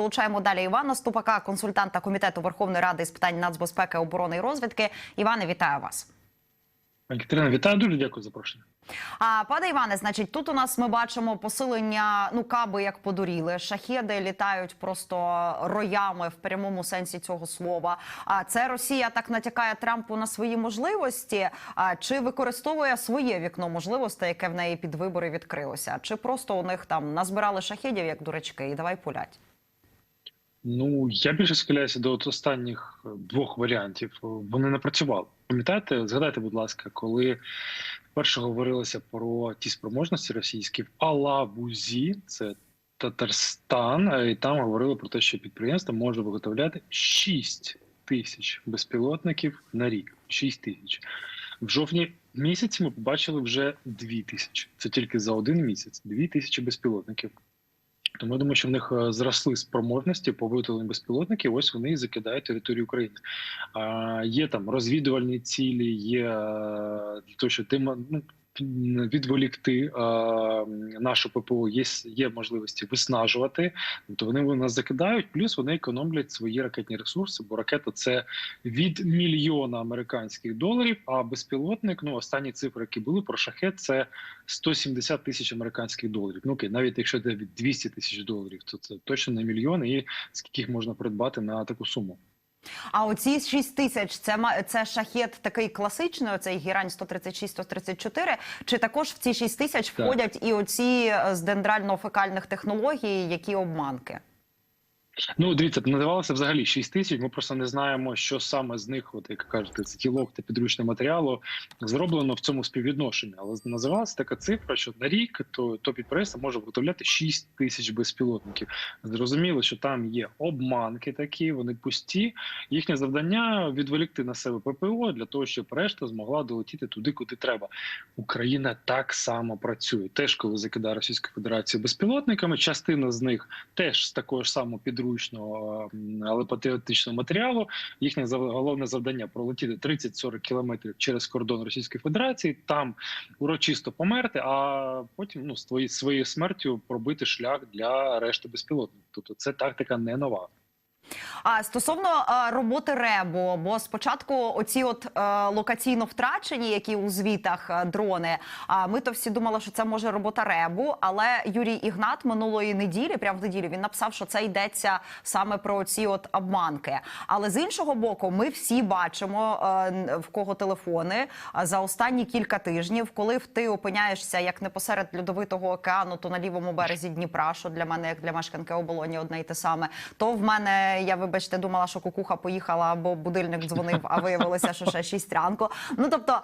долучаємо далі Івана Ступака, консультанта комітету Верховної Ради з питань нацбезпеки, оборони і розвідки. Іване, вітаю вас. Катерина, вітаю дуже дякую за запрошення. А пане Іване, значить, тут у нас ми бачимо посилення ну каби як подуріли. Шахеди літають просто роями в прямому сенсі цього слова. А це Росія так натякає Трампу на свої можливості. А чи використовує своє вікно можливостей, яке в неї під вибори відкрилося? Чи просто у них там назбирали шахедів як дурачки, і давай пулять? Ну я більше схиляюся до останніх е, двох варіантів. Вони не працювали. Пам'ятаєте, згадайте, будь ласка, коли вперше говорилося про ті спроможності російські в Алабузі, це Татарстан, е, і там говорили про те, що підприємство може виготовляти 6 тисяч безпілотників на рік. 6 тисяч. В жовтні місяці ми побачили вже 2 тисячі. Це тільки за один місяць. 2 тисячі безпілотників. Тому я думаю, що в них е, зросли спроможності по виготовленню безпілотників. Ось вони і закидають територію України. А, Є там розвідувальні цілі, є е, того, що тим ну, відволікти а, нашу ППО. Є, є можливості виснажувати. Тобто вони нас закидають, плюс вони економлять свої ракетні ресурси, бо ракета це від мільйона американських доларів. А безпілотник, ну останні цифри, які були про шахет, це 170 тисяч американських доларів. Ну окей, навіть якщо це від 200 тисяч доларів, то це точно не мільйон, і скільки їх можна придбати на таку суму. А оці 6 тисяч це це шахет такий класичний, оцей гірань 136-134, Чи також в ці 6 тисяч Так. входять і оці е, з дендрально-фекальних технологій, які обманки? Ну, дивіться, називалося взагалі 6 тисяч. Ми просто не знаємо, що саме з них, от як кажете, це тілок та підручне матеріалу зроблено в цьому співвідношенні. Але називалася така цифра, що на рік то, то підприємство може виготовляти 6 тисяч безпілотників. Зрозуміло, що там є обманки такі, вони пусті. Їхнє завдання відволікти на себе ППО для того, щоб решта змогла долетіти туди, куди треба. Україна так само працює. Теж коли закидає Російська Федерація безпілотниками, частина з них теж з такого ж самого підручного, м, але патріотичного матеріалу. Їхнє головне завдання пролетіти 30-40 кілометрів через кордон Російської Федерації, там урочисто померти, а потім ну своєю смертю пробити шлях для решти безпілотників. Тобто це тактика не нова. А стосовно е, роботи РЕБу, бо спочатку оці от е, локаційно втрачені, які у звітах е, дрони. А ми то всі думали, що це може робота РЕБу. Але Юрій Ігнат минулої неділі, прямо в неділю, він написав, що це йдеться саме про ці от обманки. Але з іншого боку, ми всі бачимо н- в кого телефони е, за останні кілька тижнів, коли ти опиняєшся як не посеред льодовитого океану, то на лівому березі Дніпра, що для мене, як для мешканки оболоні, одне й те саме. То в мене я вибачте думала, що кукуха поїхала або будильник дзвонив, а виявилося, що ще шість ранку. Ну тобто,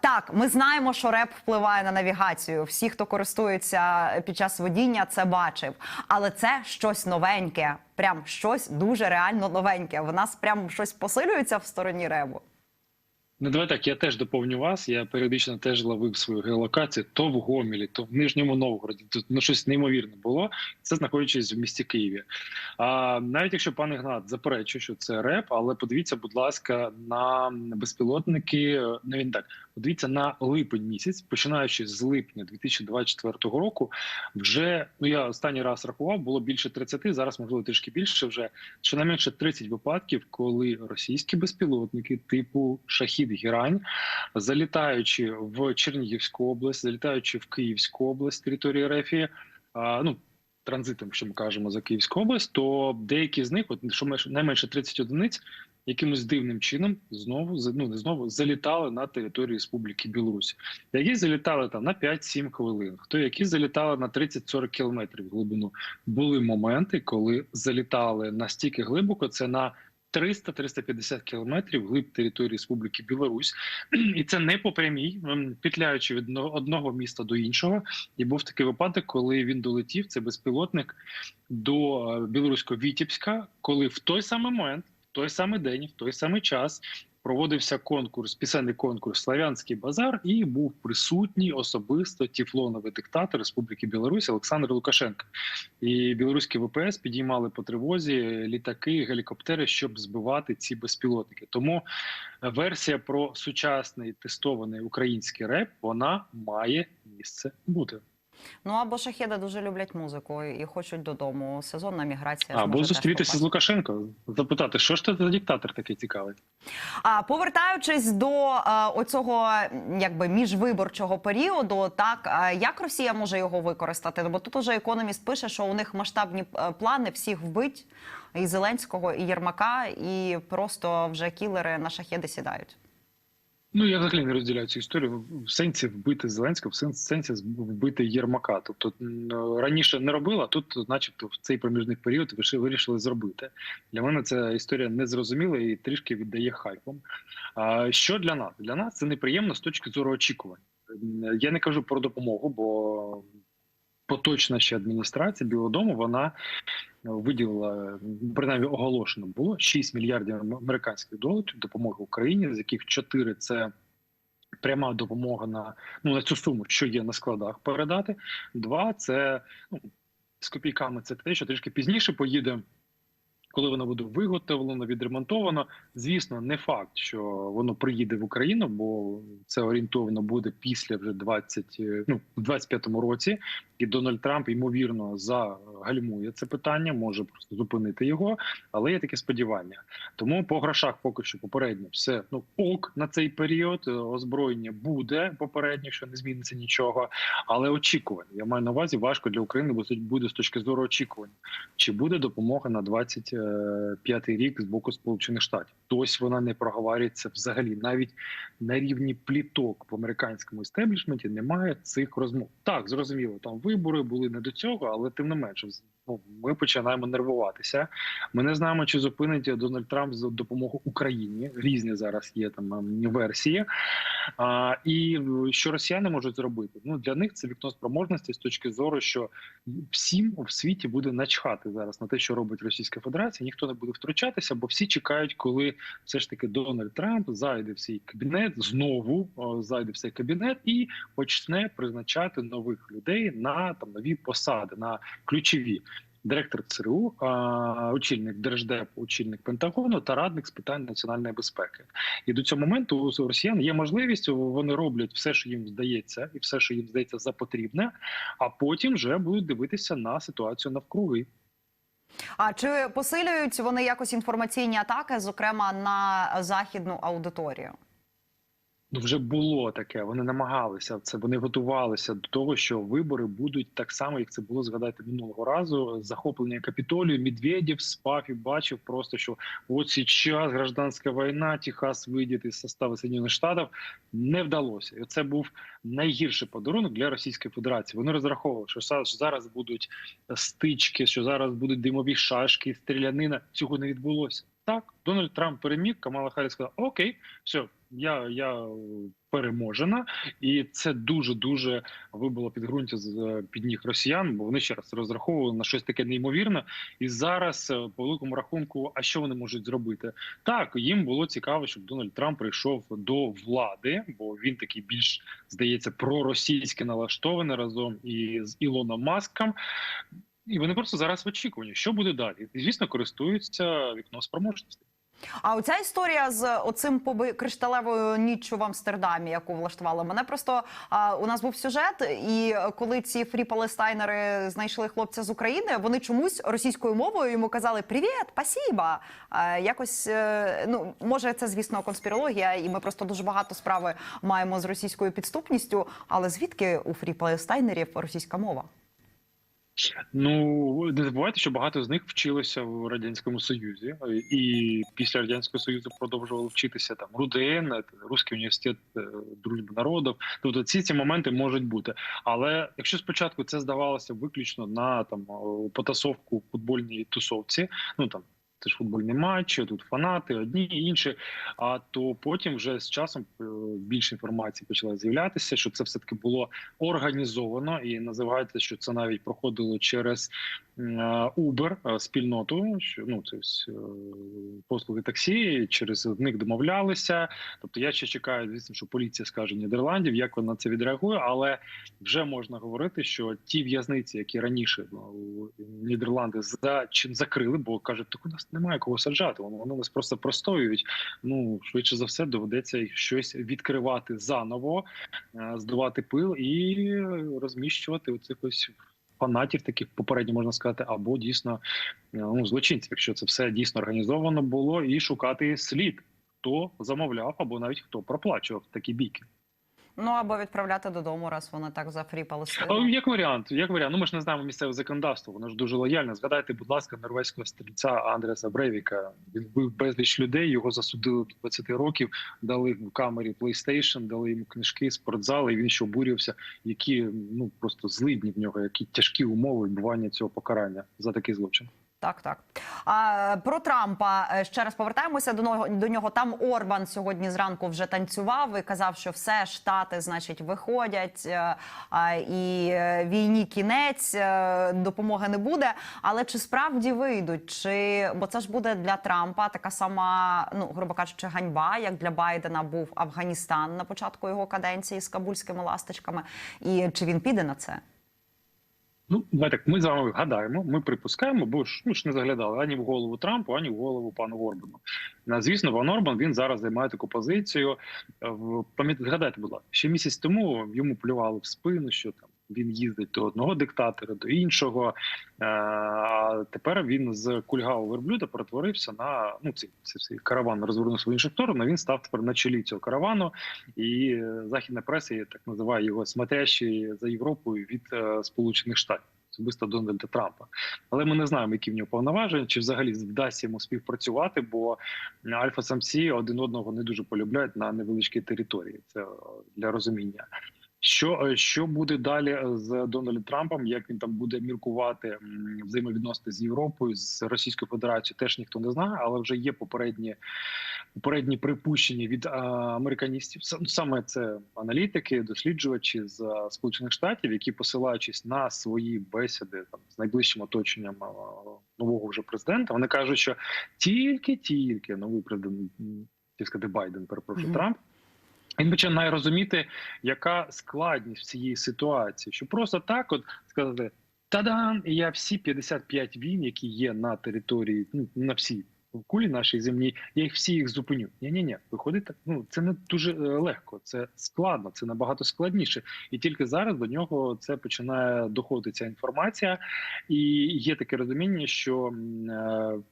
так, ми знаємо, що реп впливає на навігацію. Всі, хто користується під час водіння, це бачив. Але це щось новеньке, прям щось дуже реально новеньке. В нас прям щось посилюється в стороні ребу. Ну, давай так, я теж доповню вас. Я періодично теж ловив свою геолокацію то в Гомелі, то в Нижньому Новгороді. Тут ну щось неймовірне було. Це знаходячись в місті Києві. А навіть якщо пан Ігнат заперечує, що це реп, але подивіться, будь ласка, на безпілотники. Не він так. Подивіться на липень місяць, починаючи з липня 2024 року. Вже ну я останній раз рахував, було більше 30, зараз можливо трішки більше. Вже щонайменше 30 випадків, коли російські безпілотники типу шахід Гірань, залітаючи в Чернігівську область, залітаючи в Київську область території Рефії, ну транзитом, що ми кажемо за Київську область, то деякі з них, от що менше- найменше 30 одиниць, якимось дивним чином знову ну не знову залітали на територію Республіки Білорусь. Які залітали там на 5-7 хвилин, хто які залітали на 30-40 кілометрів глибину. Були моменти, коли залітали настільки глибоко, це на 300-350 кілометрів глиб території Республіки Білорусь, і це не по прямій, ем, петляючи від одного міста до іншого. І був такий випадок, коли він долетів. Це безпілотник до е, білоруського Вітібська, коли в той самий момент, в той самий день, в той самий час. Проводився конкурс, пісенний конкурс Славянський базар, і був присутній особисто тіфлоновий диктатор Республіки Білорусь Олександр Лукашенко. І білоруські ВПС підіймали по тривозі літаки, гелікоптери, щоб збивати ці безпілотники. Тому версія про сучасний тестований український реп вона має місце бути. Ну або шахеди дуже люблять музику і хочуть додому. Сезонна міграція. Або зустрітися з. Лукашенко, запитати, що ж ти за диктатор такий цікавий. А повертаючись до е, оцього якби міжвиборчого періоду, так е, як Росія може його використати? Ну, Бо тут уже економіст пише, що у них масштабні е, плани всіх вбить і Зеленського, і Єрмака, і просто вже кілери на шахеди сідають. Ну я взагалі не розділяю цю історію в сенсі вбити Зеленського, в сен- сенсі вбити Єрмака. Тобто раніше не робила, тут, начебто, в цей проміжний період вирішили зробити. Для мене ця історія незрозуміла і трішки віддає хайпом. А що для нас? Для нас це неприємно з точки зору очікувань. Я не кажу про допомогу, бо поточна ще адміністрація Білого Дому вона виділила принаймні оголошено було 6 мільярдів американських доларів допомоги Україні, з яких 4 – це пряма допомога на ну на цю суму, що є на складах, передати. Два це ну з копійками. Це те, що трішки пізніше поїде. Коли воно буде виготовлено, відремонтовано, звісно, не факт, що воно приїде в Україну, бо це орієнтовано буде після вже 20, е, ну, в 25-му році, і Дональд Трамп ймовірно загальмує це питання, може просто зупинити його. Але є таке сподівання. Тому по грошах поки що попередньо все ну ок на цей період. е, Озброєння буде попередньо, що не зміниться нічого. Але очікування я маю на увазі важко для України, бо буде з точки зору очікування. Чи буде допомога на 25-й рік з боку Сполучених Штатів? Тось вона не проговорюється взагалі. Навіть на рівні пліток в американському істеблішменті немає цих розмов. Так, зрозуміло, там вибори були не до цього, але тим не менше, ну, ми починаємо нервуватися. Ми не знаємо, чи зупинить Дональд Трамп за допомогу Україні. Різні зараз є там ем, версії. А, і що росіяни можуть зробити? Ну для них це вікно спроможності з точки зору, що всім в світі буде начхати зараз на те, що робить Російська Федерація. Ніхто не буде втручатися, бо всі чекають, коли все ж таки Дональд Трамп зайде в свій кабінет, знову зайде в цей кабінет і почне призначати нових людей на там нові посади, на ключові. Директор ЦРУ, очільник держдепу, очільник Пентагону та радник з питань національної безпеки. І до цього моменту у росіян є можливість, вони роблять все, що їм здається, і все, що їм здається за потрібне, а потім вже будуть дивитися на ситуацію навкруги. А чи посилюють вони якось інформаційні атаки, зокрема на західну аудиторію? Ну, вже було таке. Вони намагалися це. Вони готувалися до того, що вибори будуть так само, як це було згадайте минулого разу. Захоплення капітолію Медведєв спав і бачив просто, що от зараз гражданська війна, Техас вийде із составу Соединених Штатів. Не вдалося. І це був найгірший подарунок для Російської Федерації. Вони розраховували, що зараз будуть стички, що зараз будуть димові шашки, стрілянина. Цього не відбулося. Так, Дональд Трамп переміг. Камала Харріс сказала, окей, все, я, я е, переможена, і це дуже дуже вибило підґрунтя з е, під ніг росіян, бо вони ще раз розраховували на щось таке неймовірне. І зараз е, по великому рахунку, а що вони можуть зробити? Так їм було цікаво, щоб Дональд Трамп прийшов до влади, бо він такий більш здається проросійськи налаштований разом із Ілоном Маском. І вони просто зараз в очікуванні, що буде далі. І звісно, користуються вікном спроможності. А оця історія з оцим поби кришталевою ніччю в Амстердамі, яку влаштували мене. Просто а, у нас був сюжет, і коли ці фрі-палестайнери знайшли хлопця з України, вони чомусь російською мовою йому казали Привіт, спасіба. А, якось е, ну може це звісно конспірологія, і ми просто дуже багато справи маємо з російською підступністю. Але звідки у фрі-палестайнерів російська мова? Ну не забувайте, що багато з них вчилися в радянському союзі, і після радянського союзу продовжували вчитися там РУДН, Руський університет е, дружби народів. Тобто ці ці моменти можуть бути. Але якщо спочатку це здавалося виключно на там потасовку футбольній тусовці, ну там. Це ж футбольний матч, тут фанати, одні інші. А то потім вже з часом е, більше інформації почала з'являтися, що це все таки було організовано і називається, що це навіть проходило через е, Uber е, спільноту, що ну це послуги таксі, через них домовлялися. Тобто я ще чекаю, звісно, що поліція скаже Нідерландів, як вона це відреагує, але вже можна говорити, що ті в'язниці, які раніше ну, Нідерланди за закрили, бо кажуть, так у нас немає кого саджати. Вони, нас просто простоюють. Ну швидше за все доведеться щось відкривати заново, е, здувати пил і розміщувати оцих фанатів, таких попередньо можна сказати, або дійсно е, ну, злочинців, якщо це все дійсно організовано було, і шукати слід, хто замовляв, або навіть хто проплачував такі бійки. Ну або відправляти додому, раз вони так за фрі Як варіант, як варіант, ну ми ж не знаємо місцеве законодавство, воно ж дуже лояльне. Згадайте, будь ласка, норвезького стрільця Андреса Брейвіка. Він вбив безліч людей, його засудили до 20 років, дали в камері PlayStation, дали йому книжки, спортзал, і він ще обурювався, які ну просто злидні в нього, які тяжкі умови відбування цього покарання за такий злочин. Так, так. А, про Трампа е, ще раз повертаємося до нього. До нього там Орбан сьогодні зранку вже танцював і казав, що все штати, значить, виходять е, і е, війні кінець, допомоги не буде. Але чи справді вийдуть? Чи бо це ж буде для Трампа така сама, ну грубо кажучи, ганьба, як для Байдена був Афганістан на початку його каденції з кабульськими ласточками? І чи він піде на це? Ну, давай так, ми з вами гадаємо, ми припускаємо, бо ж ну ж не заглядали ані в голову Трампу, ані в голову пану Орбану. На Звісно, Ван Орбан він зараз займає таку позицію. Е, в- згадайте, будь ласка, ще місяць тому йому плювали в спину, що там він їздить до одного диктатора, до іншого. Е, А тепер він з кульгавого верблюда перетворився на ну цей, цей, караван розвернувся в іншу сторону. Він став тепер на чолі цього каравану, і е, західна преса так називає його смотрящий за Європою від е, Сполучених Штатів. Особисто Дональда Трампа, але ми не знаємо, які в нього повноваження, чи взагалі вдасться йому співпрацювати, бо альфа-самці один одного не дуже полюбляють на невеличкій території. Це для розуміння. Що, е, що буде далі е, з Дональдом Трампом? Як він там буде міркувати взаємовідносини з Європою з Російською Федерацією? Теж ніхто не знає, але вже є попередні попередні припущення від а, американістів. Сам- Саме це аналітики, досліджувачі з сполучених штатів, які посилаючись на свої бесіди там з найближчим оточенням нового вже президента, вони кажуть, що тільки-тільки новий президент, сказати Байден, перепрошую Мгм. Трамп. Він починає розуміти, яка складність цієї ситуації, що просто так, от сказати та-дам, і я всі 55 війн, які є на території, ну на всій кулі нашій землі, я їх всі їх зупиню. Ні, ні, ні, виходить. Ну це не дуже е, легко, це складно, це набагато складніше. І тільки зараз до нього це починає доходити ця інформація, і є таке розуміння, що е,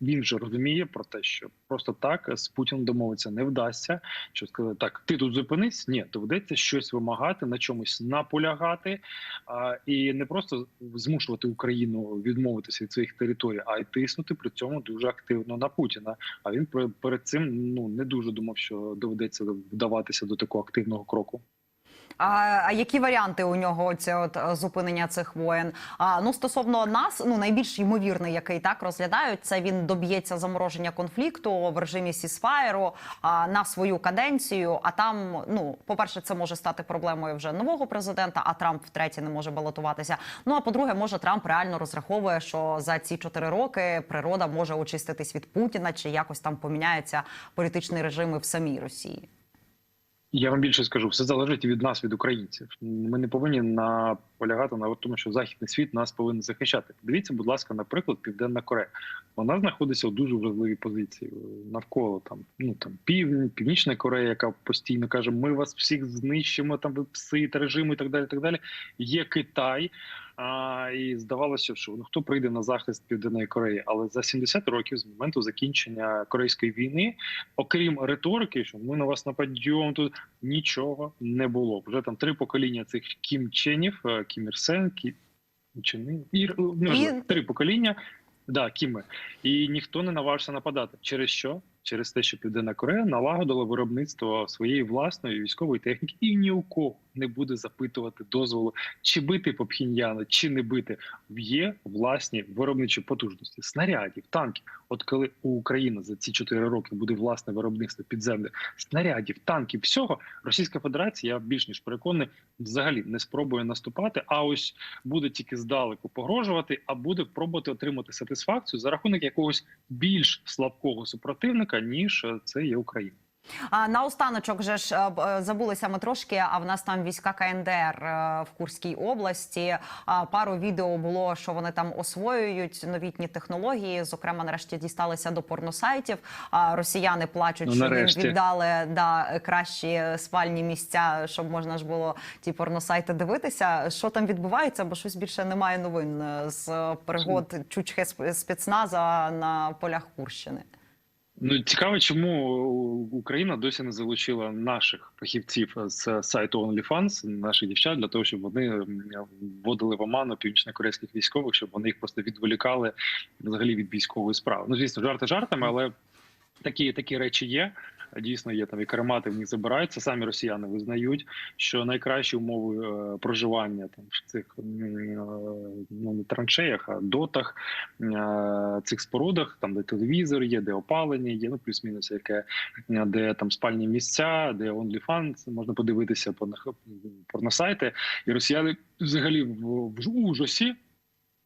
він вже розуміє про те, що просто так з Путіним домовитися не вдасться. Що сказати, так, ти тут зупинись? Ні, доведеться щось вимагати, на чомусь наполягати, і не просто змушувати Україну відмовитися від своїх територій, а й тиснути при цьому дуже активно на Путіна. А він пер- перед цим ну не дуже думав, що доведеться вдаватися до такого активного кроку. А, а які варіанти у нього це от е, зупинення цих воєн? А ну стосовно нас, ну найбільш ймовірний, який так розглядають, це він доб'ється замороження конфлікту в режимі сісфаєру а, на свою каденцію. А там, ну по перше, це може стати проблемою вже нового президента. А Трамп втретє не може балотуватися. Ну а по-друге, може Трамп реально розраховує, що за ці чотири роки природа може очиститись від Путіна, чи якось там поміняється політичний режим і в самій Росії. Я вам більше скажу, все залежить від нас, від українців. Ми не повинні наполягати на тому, що західний світ нас повинен захищати. Дивіться, будь ласка, наприклад, Південна Корея. Вона знаходиться у дуже важливій позиції навколо там, ну там південь, Північна Корея, яка постійно каже: Ми вас всіх знищимо, там ви пси режими, і так далі. Так далі. Є Китай. А, і здавалося, що ну хто прийде на захист Південної Кореї, але за 70 років з моменту закінчення Корейської війни, окрім риторики, що ми на вас нападемо, тут нічого не було. Вже там три покоління цих Кім Ченів, е, Кім Кі... Чени, і, ну, І- три покоління. Да, Кіми. І ніхто не наважився нападати. Через що? Через те, що Південна Корея налагодила виробництво своєї власної військової техніки, і ні у кого не буде запитувати дозволу, чи бити по Пхіньяну, чи не бити. Є власні виробничі потужності снарядів, танків. От коли у України за ці чотири роки буде власне виробництво підземних снарядів, танків, всього Російська Федерація, я більш ніж переконаний, взагалі не спробує наступати. А ось буде тільки здалеку погрожувати, а буде пробувати отримати сатисфакцію за рахунок якогось більш слабкого супротивника, ніж е, це є Україна. А наостаночок же ж е, е, забулися ми трошки. А в нас там війська КНДР е, в Курській області. А пару відео було, що вони там освоюють новітні технології. Зокрема, нарешті дісталися до порносайтів. А росіяни плачуть, Ну, що їм віддали да кращі спальні місця, щоб можна ж було ті порносайти дивитися. Що там відбувається? Бо щось більше немає новин з пригод чучхи спецназа на полях Курщини. Ну цікаво, чому Україна досі не залучила наших фахівців з сайту OnlyFans, наших дівчат, для того, щоб вони вводили в оману північно-корейських військових, щоб вони їх просто відволікали взагалі від військової справи. Ну звісно, жарти жартами, але такі такі речі є. Дійсно, є там і каремати в них забираються. Самі росіяни визнають, що найкращі умови е, проживання там в цих е, ну не траншеях, а дотах е, цих спорудах, там де телевізор є, де опалення є, ну плюс-мінус, яке де там спальні місця, де OnlyFans, можна подивитися по порносайти. І росіяни взагалі в, в ужасі.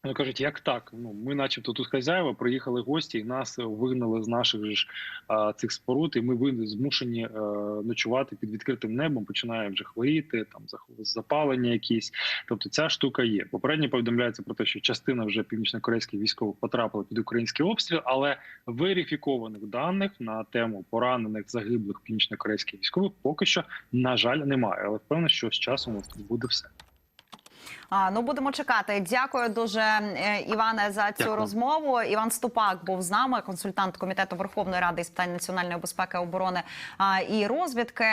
Вони кажуть, як так? Ну ми, начебто, тут хазяїва, приїхали гості, і нас вигнали з наших ж а, цих споруд, і ми змушені е, ночувати під відкритим небом, починає вже хворіти, там запалення якісь. Тобто ця штука є. Попередньо повідомляється про те, що частина вже північно-корейських військових потрапила під український обстріл, але верифікованих даних на тему поранених загиблих північно-корейських військових поки що на жаль немає. Але впевнений, що з часом буде все. А, ну будемо чекати. Дякую дуже, е, Іване, за цю Дякую. розмову. Іван Ступак був з нами, консультант комітету Верховної Ради з питань національної безпеки, оборони а, і розвідки.